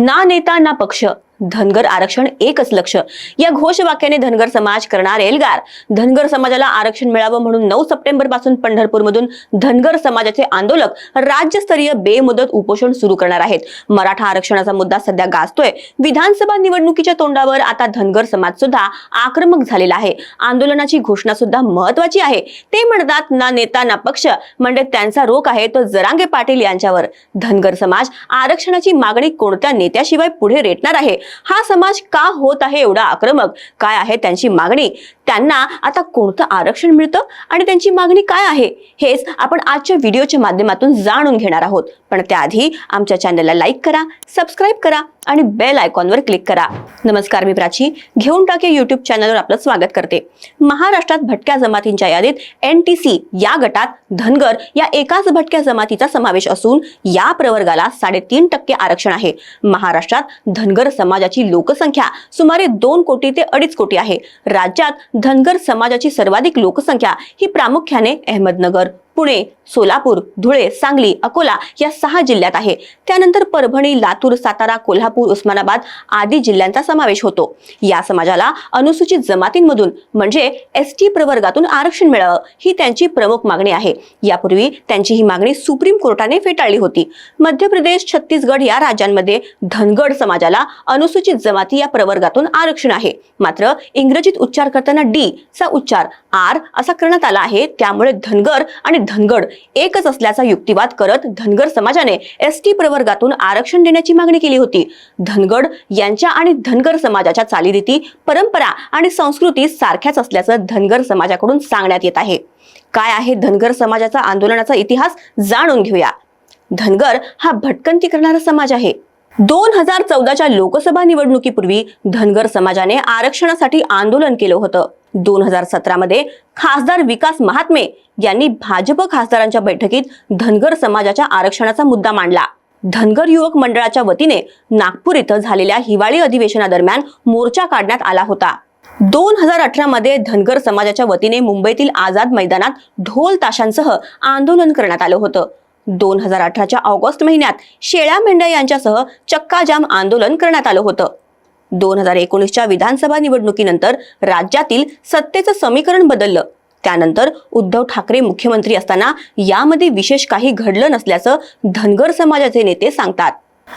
ना नेता ना पक्ष. धनगर आरक्षण एकच लक्ष. या घोषवाक्याने धनगर समाज करणार एल्गार धनगर समाजाला आरक्षण मिळावं म्हणून नऊ सप्टेंबरपासून पंढरपूरमधून धनगर समाजाचे आंदोलक राज्यस्तरीय बेमुदत उपोषण सुरू करणार आहेत. मराठा आरक्षणाचा मुद्दा सध्या गाजतोय. विधानसभा निवडणुकीच्या तोंडावर आता धनगर समाज सुद्धा आक्रमक झालेला आहे. आंदोलनाची घोषणा सुद्धा महत्वाची आहे. ते म्हणतात ना नेता ना पक्ष. म्हणजे त्यांचा रोख आहे तो जरांगे पाटील यांच्यावर. धनगर समाज आरक्षणाची मागणी कोणत्या नेत्याशिवाय पुढे रेटणार आहे? हा समाज का होत आहे एवढा आक्रमक? काय आहे त्यांची मागणी? त्यांना आता कोणतं आरक्षण मिळतं आणि त्यांची मागणी काय आहे हेच आपण आजच्या व्हिडिओच्या माध्यमातून जाणून घेणार आहोत. पण त्याआधी आमच्या चॅनलला लाईक करा सबस्क्राईब करा आणि बेल आयकॉनवर क्लिक करा. नमस्कार मी प्राची घेऊन टाके युट्यूब चॅनलवर आपलं स्वागत करते. महाराष्ट्रात भटक्या जमातींच्या यादीत एन टी सी या गटात धनगर या एकाच भटक्या जमातीचा समावेश असून या प्रवर्गाला साडेतीन टक्के आरक्षण आहे. महाराष्ट्रात धनगर समाजाची लोकसंख्या सुमारे दोन कोटी ते अडीच कोटी आहे. राज्यात धनगर समाजाची सर्वाधिक लोकसंख्या ही प्रामुख्याने अहमदनगर. पुणे सोलापूर धुळे सांगली अकोला या सहा जिल्ह्यात आहे. त्यानंतर परभणी लातूर सातारा कोल्हापूर उस्मानाबाद आदी जिल्ह्यांचा समावेश होतो. या समाजाला अनुसूचित जमातींमधून म्हणजे एस टी प्रवर्गातून आरक्षण मिळावं ही त्यांची प्रमुख मागणी आहे. यापूर्वी त्यांची ही मागणी सुप्रीम कोर्टाने फेटाळली होती. मध्य प्रदेश छत्तीसगड या राज्यांमध्ये धनगड समाजाला अनुसूचित जमाती या प्रवर्गातून आरक्षण आहे. मात्र इंग्रजीत उच्चार करताना डी चा उच्चार आर असा करण्यात आला आहे. त्यामुळे धनगर आणि धनगड एकच असल्याचा युक्तिवाद करत धनगर समाजाने एस टी प्रवर्गातून आरक्षण देण्याची मागणी केली होती. धनगड यांच्या आणि धनगर समाजाच्या चालीरीती परंपरा आणि संस्कृती सारख्याच असल्याचं धनगर समाजाकडून सांगण्यात येत आहे. काय आहे धनगर समाजाचा आंदोलनाचा इतिहास जाणून घेऊया. धनगर हा भटकंती करणारा समाज आहे. दोन हजार चौदाच्या लोकसभा निवडणुकीपूर्वी धनगर समाजाने आरक्षणासाठी आंदोलन केलं होतं. दोन हजार सतरामध्ये खासदार विकास महात्मे यांनी भाजप खासदारांच्या बैठकीत धनगर समाजाच्या आरक्षणाचा मुद्दा मांडला. धनगर युवक मंडळाच्या वतीने नागपूर इथं झालेल्या हिवाळी अधिवेशनादरम्यान मोर्चा काढण्यात आला होता. दोन हजार अठरा मध्ये धनगर समाजाच्या वतीने मुंबईतील आझाद मैदानात ढोल ताशांसह आंदोलन करण्यात आलं होतं. दोन हजार अठराच्या ऑगस्ट महिन्यात शेळ्या मेंढ्या यांच्यासह चक्काजाम आंदोलन करण्यात आलं होतं. दोन हजार एकोणीसच्या विधानसभा निवडणुकीनंतर राज्यातील सत्तेचं समीकरण बदललं. त्यानंतर उद्धव ठाकरे मुख्यमंत्री असताना यामध्ये विशेष काही घडलं नसल्याचं धनगर समाजाचे नेते सांगतात.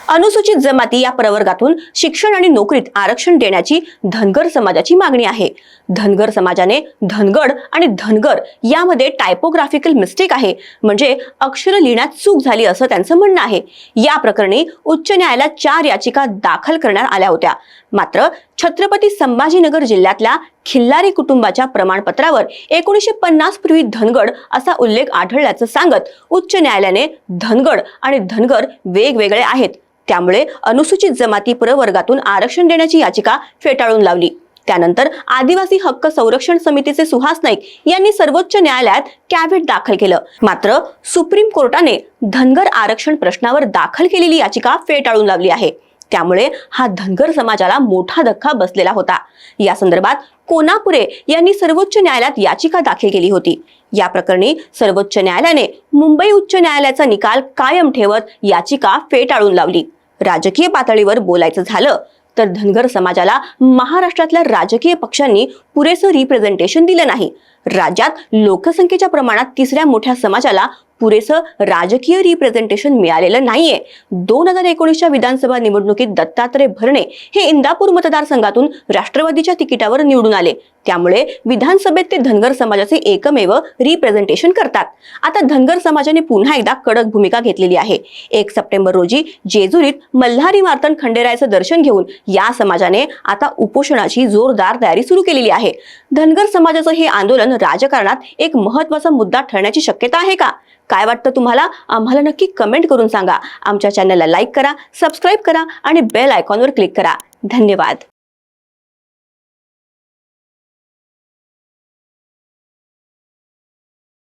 अनुसूचित जमाती या प्रवर्गातून शिक्षण आणि नोकरीत आरक्षण देण्याची धनगर समाजाची मागणी आहे. धनगर समाजाने धनगड आणि धनगर यामध्ये टायपोग्राफिकल मिस्टेक आहे. म्हणजे अक्षर लिहिण्यात चूक झाली असं त्यांचं म्हणणं आहे. या प्रकरणी उच्च न्यायालयात चार याचिका दाखल करण्यात आल्या होत्या. मात्र छत्रपती संभाजीनगर जिल्ह्यातल्या खिल्लारी कुटुंबाच्या प्रमाणपत्रावर एकोणीसशे पन्नास पूर्वी धनगड असा उल्लेख आढळल्याचं सांगत उच्च न्यायालयाने धनगड आणि धनगर वेगवेगळे आहेत. त्यामुळे अनुसूचित जमाती प्रवर्गातून आरक्षण देण्याची याचिका फेटाळून लावली. त्यानंतर आदिवासी हक्क संरक्षण समितीचे सुहास नाईक यांनी सर्वोच्च न्यायालयात कॅव्हेट दाखल केलं. मात्र सुप्रीम कोर्टाने धनगर आरक्षण प्रश्नावर दाखल केलेली याचिका फेटाळून लावली आहे. त्यामुळे हा धनगर समाजाला मोठा धक्का बसलेला होता. या संदर्भात कोनापुरे यांनी सर्वोच्च न्यायालयात याचिका दाखल केली होती. या प्रकरणी सर्वोच्च न्यायालयाने मुंबई उच्च न्यायालयाचा निकाल कायम ठेवत याचिका फेटाळून लावली. राजकीय पातळीवर बोलायचं झालं तर धनगर समाजाला महाराष्ट्रातल्या राजकीय पक्षांनी पुरेसं रिप्रेझेंटेशन दिलं नाही. राज्यात लोकसंख्येच्या प्रमाणात तिसऱ्या मोठ्या समाजाला पुरेसं राजकीय रिप्रेझेंटेशन मिळालेलं नाहीये. दोन हजार एकोणीसच्या विधानसभा निवडणुकीत दत्तात्रय भरणे हे इंदापूर मतदारसंघातून राष्ट्रवादीच्या तिकिटावर निवडून आले. त्यामुळे विधानसभेत ते धनगर समाजाचे एकमेव रिप्रेझेंटेशन करतात. आता धनगर समाजाने पुन्हा एकदा कडक भूमिका घेतलेली आहे. एक सप्टेंबर रोजी जेजुरीत मल्हारी मार्तन खंडेरायाचं दर्शन घेऊन या समाजाने आता उपोषणाची जोरदार तयारी सुरू केलेली आहे. धनगर समाजाचं हे आंदोलन राजकारणात एक महत्त्वाचा मुद्दा ठरण्याची शक्यता आहे का? काय वाटतं तुम्हाला? आम्हाला नक्की कमेंट करून सांगा. आमच्या चॅनलला लाईक करा सबस्क्राईब करा आणि बेल आयकॉनवर क्लिक करा. धन्यवाद.